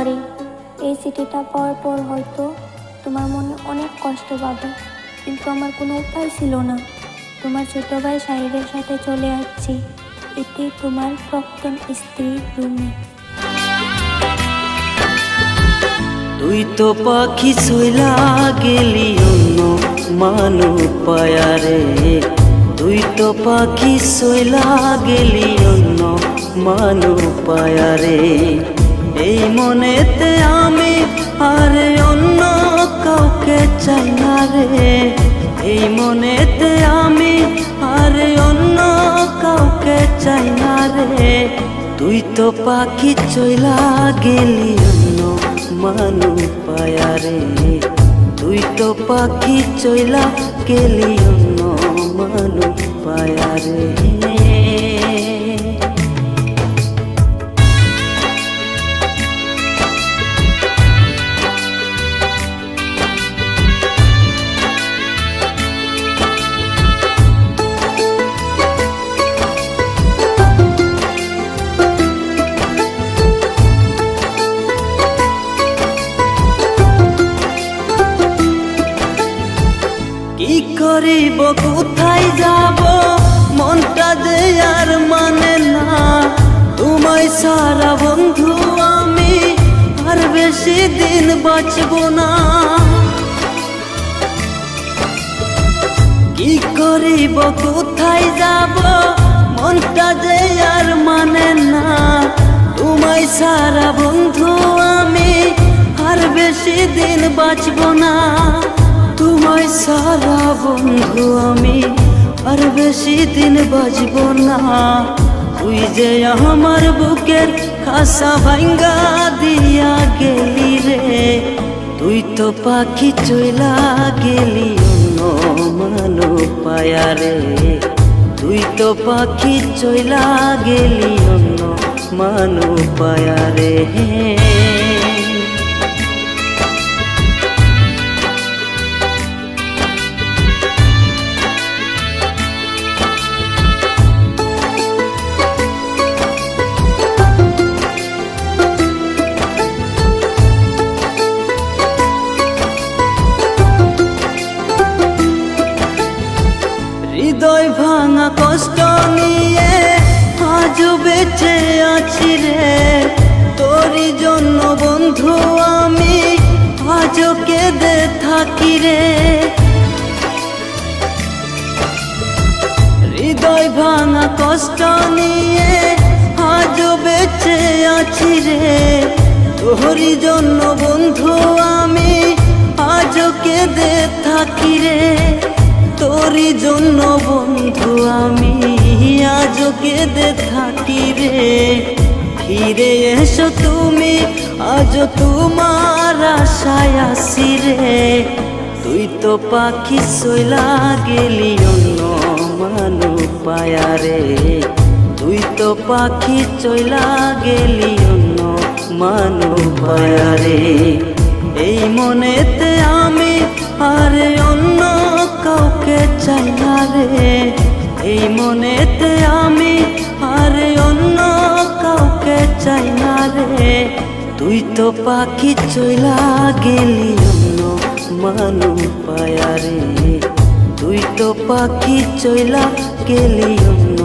Sorry এই চিঠিটা পাওয়ার পর হয়তো তোমার মনে অনেক কষ্ট পাবে, কিন্তু আমার কোনো উপায় ছিল না। তোমার ছোট ভাই সাহেবের সাথে চলে আসছি। এটি তোমার প্রাক্তন স্ত্রী রুমি। তুই তো পাখি সইলা গেলি অন্য মানু পায়ারে তুই তো পাখি সইলা গেলি অন্য মানু পায়ারে এই মনেতে আমি আর অন্য কাউকে চাই না রে। এই মনেতে আমি আর অন্য কাউকে চাই না রে। তুই তো পাখি চইলা গেলি অন্য মানু পায়ারে তুই তো পাখি চইলা গেলি অন্য মানু পায়ারে কি করিব, কোথায় যাব? মনটা যে আর মানে না। তোমায় সারা বন্ধু আমি আর বেশি দিন বাঁচব না। কি করিব, কোথায় যাব? মনটা যে আর মানে না। তোমায় সারা বন্ধু আমি আর বেশি দিন বাঁচব না। তোমায় সারা বন্ধু আমি, আর বেশি দিন বাঁচব না। তুই যে আমার বুকের খাসা ভাঙ্গা দিয়া গেলি রে, তুই তো পাখি চইলা গেলি মানো পায়ারে তুই তো পাখি চইলা গেলি অন্য মানো পায়ারে হৃদয় ভাঙা কষ্ট নিয়ে আজ বেঁচে আছি রে। তোরই জন্য বন্ধু আমি আজ কেঁদে থাকি রে। হৃদয় ভাঙা কষ্ট নিয়ে আজ বেঁচে আছি রে। তোরই জন্য বন্ধু আমি আজ কেঁদে থাকি রে। তোরই জন্য বন্ধু আমি। আজ কেঁদে থাকি রে ফিরে এসো তুমি আজ তোমার আশায় আসি রে। তুই তো পাখি সইলা গেলি অন্য মানু পায়ারে তুই তো পাখি চইলা গেলি অন্য মানু পায়ারে এই মনেতে এই মনেতে আমি আর অন্য কাউকে চাই না রে। তুই তো পাখি চইলা গেলি অন্য মানু পায়ারে তুই তো পাখি চইলা গেলি অন্য